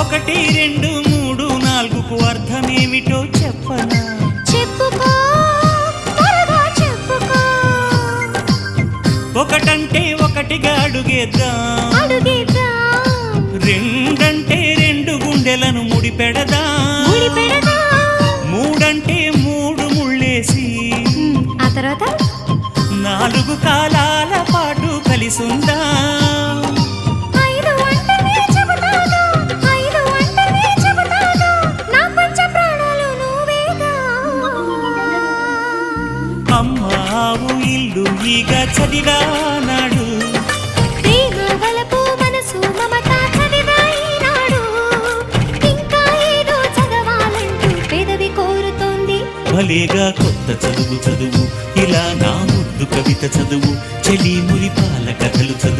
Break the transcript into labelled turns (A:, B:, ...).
A: ఒకటి రెండు మూడు నాలుగుకు అర్థమేమిటో చెప్పనా?
B: చెప్పుకో
A: ఒకటంటే ఒకటిగా అడుగేద్దాం. రెండంటే రెండు గుండెలను ముడిపెడదా. మూడంటే మూడు ముళ్ళేసి.
B: ఆ తర్వాత?
A: నాలుగు కాలాల
B: ఏదో చదవాలంటూ పెదవి కోరుతోంది.
A: భలేగా కొత్త చదువు చదువు ఇలా నా ముద్దు కవిత చదువు చెలి మురిపాల కథలు చదువు.